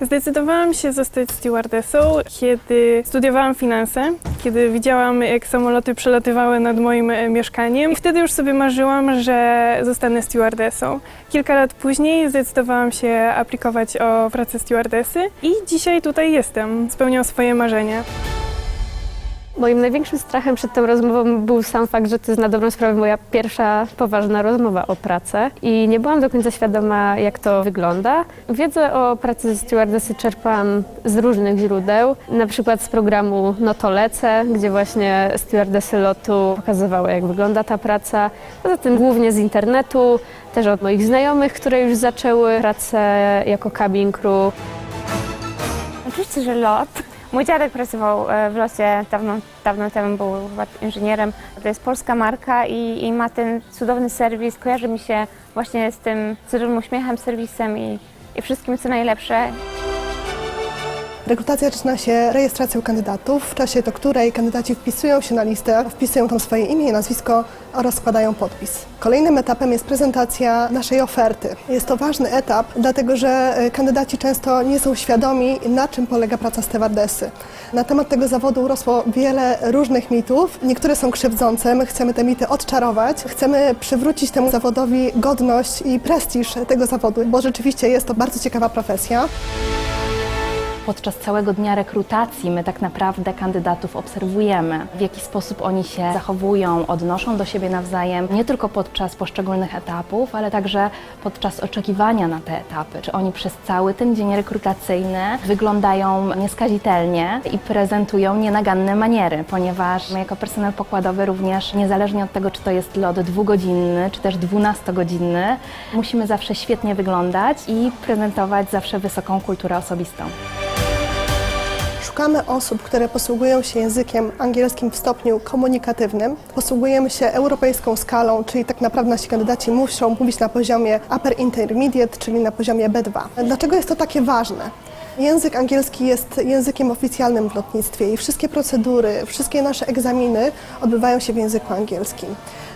Zdecydowałam się zostać stewardessą, kiedy studiowałam finanse, kiedy widziałam, jak samoloty przelatywały nad moim e, mieszkaniem. I wtedy już sobie marzyłam, że zostanę stewardessą. Kilka lat później zdecydowałam się aplikować o pracę stewardessy i dzisiaj tutaj jestem. Spełniam swoje marzenia. Moim największym strachem przed tą rozmową był sam fakt, że to jest na dobrą sprawę moja pierwsza poważna rozmowa o pracę i nie byłam do końca świadoma, jak to wygląda. Wiedzę o pracy stewardessy czerpałam z różnych źródeł, na przykład z programu No to lecę, gdzie właśnie stewardessy lotu pokazywały, jak wygląda ta praca. Poza tym głównie z internetu, też od moich znajomych, które już zaczęły pracę jako cabin crew. Oczywiście, że lot. Mój dziadek pracował e, w locie dawno, dawno temu, był chyba inżynierem. To jest polska marka i, i ma ten cudowny serwis. Kojarzy mi się właśnie z tym cudownym uśmiechem, serwisem i, i wszystkim, co najlepsze. Rekrutacja zaczyna się rejestracją kandydatów, w czasie do której kandydaci wpisują się na listę, wpisują tam swoje imię i nazwisko oraz składają podpis. Kolejnym etapem jest prezentacja naszej oferty. Jest to ważny etap, dlatego że e, kandydaci często nie są świadomi, na czym polega praca stewardessy. Na temat tego zawodu urosło wiele różnych mitów. Niektóre są krzywdzące, my chcemy te mity odczarować. Chcemy przywrócić temu zawodowi godność i prestiż tego zawodu, bo rzeczywiście jest to bardzo ciekawa profesja. Podczas całego dnia rekrutacji my tak naprawdę kandydatów obserwujemy, w jaki sposób oni się zachowują, odnoszą do siebie nawzajem, nie tylko podczas poszczególnych etapów, ale także podczas oczekiwania na te etapy. Czy oni przez cały ten dzień rekrutacyjny wyglądają nieskazitelnie i prezentują nienaganne maniery, ponieważ my jako personel pokładowy również, niezależnie od tego, czy to jest lot dwugodzinny, czy też dwunastogodzinny, musimy zawsze świetnie wyglądać i prezentować zawsze wysoką kulturę osobistą. Szukamy osób, które posługują się językiem angielskim w stopniu komunikatywnym. Posługujemy się europejską skalą, czyli tak naprawdę nasi kandydaci muszą mówić na poziomie upper intermediate, czyli na poziomie B2. Dlaczego jest to takie ważne? Język angielski jest językiem oficjalnym w lotnictwie i wszystkie procedury, wszystkie nasze egzaminy odbywają się w języku angielskim.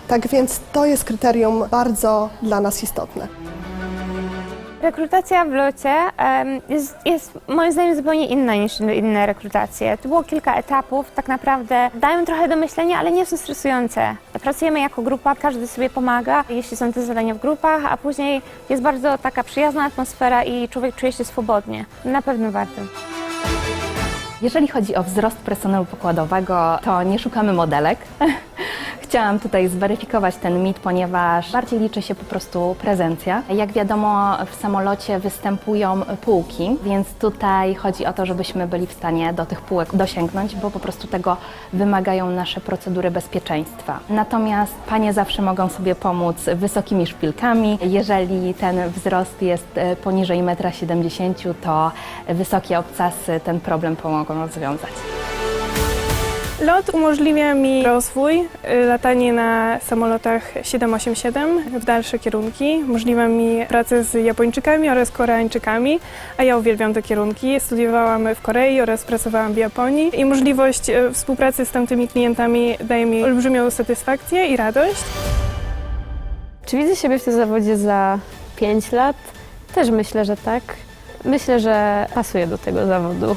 Tak więc to jest kryterium bardzo dla nas istotne. Rekrutacja w locie jest, jest moim zdaniem zupełnie inna niż inne rekrutacje. Tu było kilka etapów, tak naprawdę dają trochę do myślenia, ale nie są stresujące. Pracujemy jako grupa, każdy sobie pomaga, jeśli są te zadania w grupach, a później jest bardzo taka przyjazna atmosfera i człowiek czuje się swobodnie. Na pewno warto. Jeżeli chodzi o wzrost personelu pokładowego, to nie szukamy modelek. Chciałam tutaj zweryfikować ten mit, ponieważ bardziej liczy się po prostu prezencja. Jak wiadomo, w samolocie występują półki, więc tutaj chodzi o to, żebyśmy byli w stanie do tych półek dosięgnąć, bo po prostu tego wymagają nasze procedury bezpieczeństwa. Natomiast panie zawsze mogą sobie pomóc wysokimi szpilkami. Jeżeli ten wzrost jest e, poniżej 1,70 m, to wysokie obcasy ten problem pomogą rozwiązać. Lot umożliwia mi rozwój, y, latanie na samolotach 787 w dalsze kierunki. Umożliwia mi pracę z Japończykami oraz Koreańczykami, a ja uwielbiam te kierunki. Studiowałam w Korei oraz pracowałam w Japonii i możliwość y, współpracy z tamtymi klientami daje mi olbrzymią satysfakcję i radość. Czy widzę siebie w tym zawodzie za 5 lat? Też myślę, że tak. Myślę, że pasuję do tego zawodu.